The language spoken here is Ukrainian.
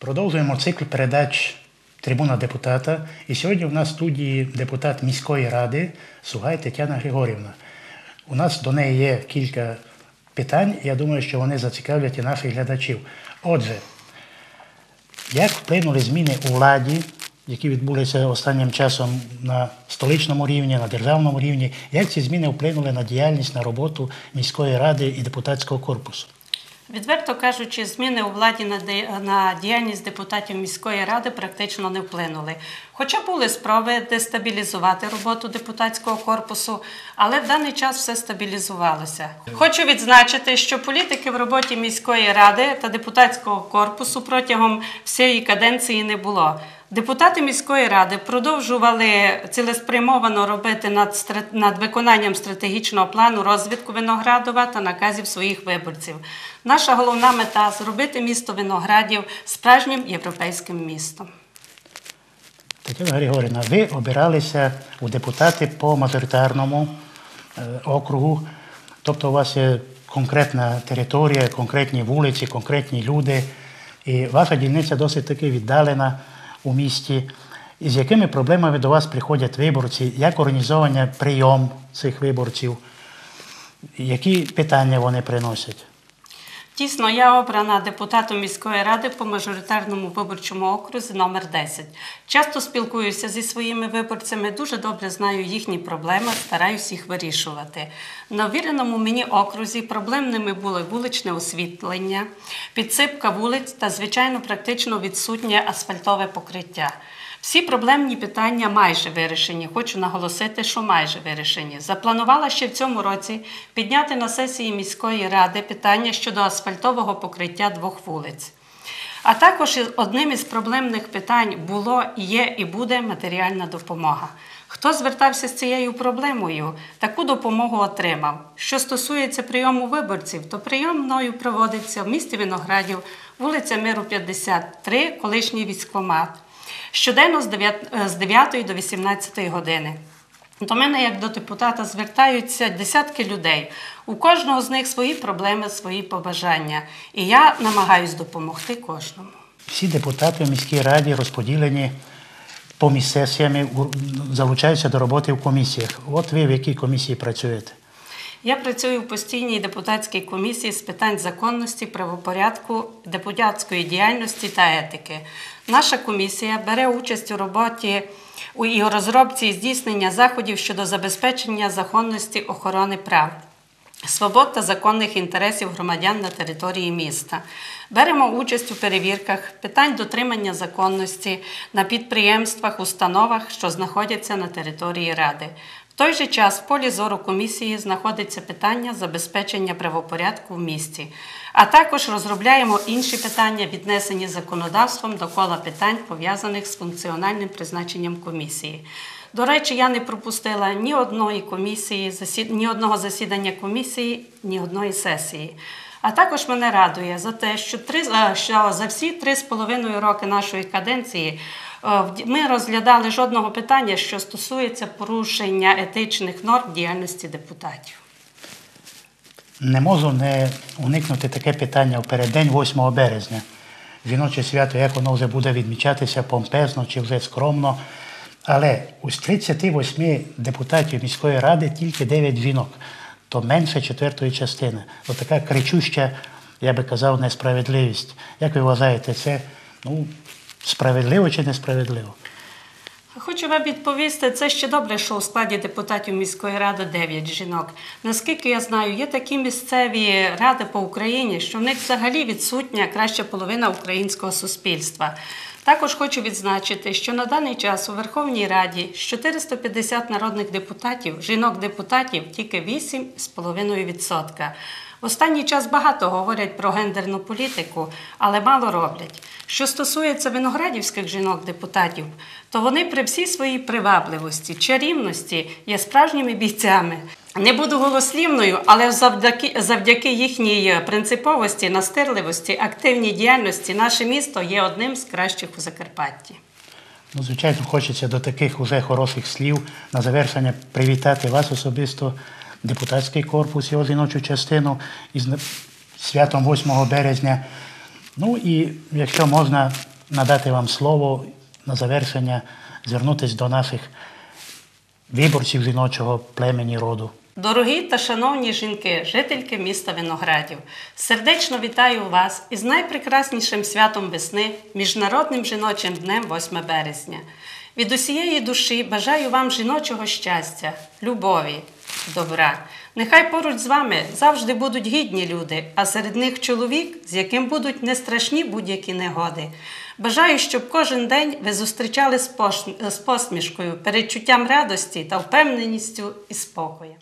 Продовжуємо цикл передач Трибуна депутата. І сьогодні у нас в студії депутат міської ради Сугай Тетяна Григорівна. У нас до неї є кілька питань. Я думаю, що вони зацікавлять і наших глядачів. Отже, як вплинули зміни у владі, які відбулися останнім часом на столичному рівні, на державному рівні, як ці зміни вплинули на діяльність, на роботу міської ради і депутатського корпусу? Відверто кажучи, зміни у владі на діяльність депутатів міської ради практично не вплинули. Хоча були спроби дестабілізувати роботу депутатського корпусу, але в даний час все стабілізувалося. Хочу відзначити, що політики в роботі міської ради та депутатського корпусу протягом всієї каденції не було. Депутати міської ради продовжували цілеспрямовано робити над, над виконанням стратегічного плану розвитку Виноградова та наказів своїх виборців. Наша головна мета зробити місто Виноградів справжнім європейським містом. Тетяна Григорівна, ви обиралися у депутати по мажоритарному е, округу, тобто у вас є конкретна територія, конкретні вулиці, конкретні люди, і ваша дільниця досить таки віддалена у місті. З якими проблемами до вас приходять виборці, як організований прийом цих виборців, які питання вони приносять? Дійсно, я обрана депутатом міської ради по мажоритарному виборчому окрузі номер 10. Часто спілкуюся зі своїми виборцями, дуже добре знаю їхні проблеми, стараюсь їх вирішувати. На віреному мені окрузі проблемними були вуличне освітлення, підсипка вулиць та, звичайно, практично відсутнє асфальтове покриття. Всі проблемні питання майже вирішені. Хочу наголосити, що майже вирішені. Запланувала ще в цьому році підняти на сесії міської ради питання щодо асфальтового покриття двох вулиць. А також одним із проблемних питань було, є і буде матеріальна допомога. Хто звертався з цією проблемою, таку допомогу отримав. Що стосується прийому виборців, то прийом мною проводиться в місті Виноградів, вулиця Миру 53, колишній військкомат. Щоденно з 9, до 18 години. До мене, як до депутата, звертаються десятки людей. У кожного з них свої проблеми, свої побажання. І я намагаюсь допомогти кожному. Всі депутати в міській раді розподілені поміж сесіями, залучаються до роботи в комісіях. От ви в якій комісії працюєте? Я працюю в постійній депутатській комісії з питань законності, правопорядку, депутатської діяльності та етики. Наша комісія бере участь у роботі у і розробці і здійснення заходів щодо забезпечення законності охорони прав. Свобод та законних інтересів громадян на території міста. Беремо участь у перевірках питань дотримання законності на підприємствах, установах, що знаходяться на території Ради. Той же час в полі зору комісії знаходиться питання забезпечення правопорядку в місті, а також розробляємо інші питання, віднесені законодавством до кола питань, пов'язаних з функціональним призначенням комісії. До речі, я не пропустила ні одної комісії, ні одного засідання комісії, ні одної сесії. А також мене радує за те, що, три... що за всі три з половиною роки нашої каденції ми розглядали жодного питання, що стосується порушення етичних норм діяльності депутатів. Не можу не уникнути таке питання в переддень 8 березня. Жіноче свято, як воно вже буде відмічатися помпезно чи вже скромно. Але із 38 депутатів міської ради тільки 9 жінок, то менше четвертої частини. Ось така кричуща, я би казав, несправедливість. Як ви вважаєте, це ну, справедливо чи несправедливо? Хочу вам відповісти, це ще добре, що у складі депутатів міської ради 9 жінок. Наскільки я знаю, є такі місцеві ради по Україні, що в них взагалі відсутня краща половина українського суспільства. Також хочу відзначити, що на даний час у Верховній Раді з 450 народних депутатів, жінок-депутатів тільки 8,5%. Останній час багато говорять про гендерну політику, але мало роблять. Що стосується виноградівських жінок-депутатів, то вони при всій своїй привабливості, чарівності є справжніми бійцями. Не буду голослівною, але завдяки, завдяки їхній принциповості, настирливості, активній діяльності наше місто є одним з кращих у Закарпатті. Ну, звичайно, хочеться до таких уже хороших слів на завершення привітати вас особисто, депутатський корпус, його жіночу частину із святом 8 березня. Ну і якщо можна надати вам слово на завершення, звернутися до наших виборців жіночого племені роду. Дорогі та шановні жінки, жительки міста Виноградів, сердечно вітаю вас із найпрекраснішим святом весни, Міжнародним жіночим днем 8 березня. Від усієї душі бажаю вам жіночого щастя, любові, добра. Нехай поруч з вами завжди будуть гідні люди, а серед них чоловік, з яким будуть не страшні будь-які негоди. Бажаю, щоб кожен день ви зустрічали з посмішкою, передчуттям радості та впевненістю і спокою.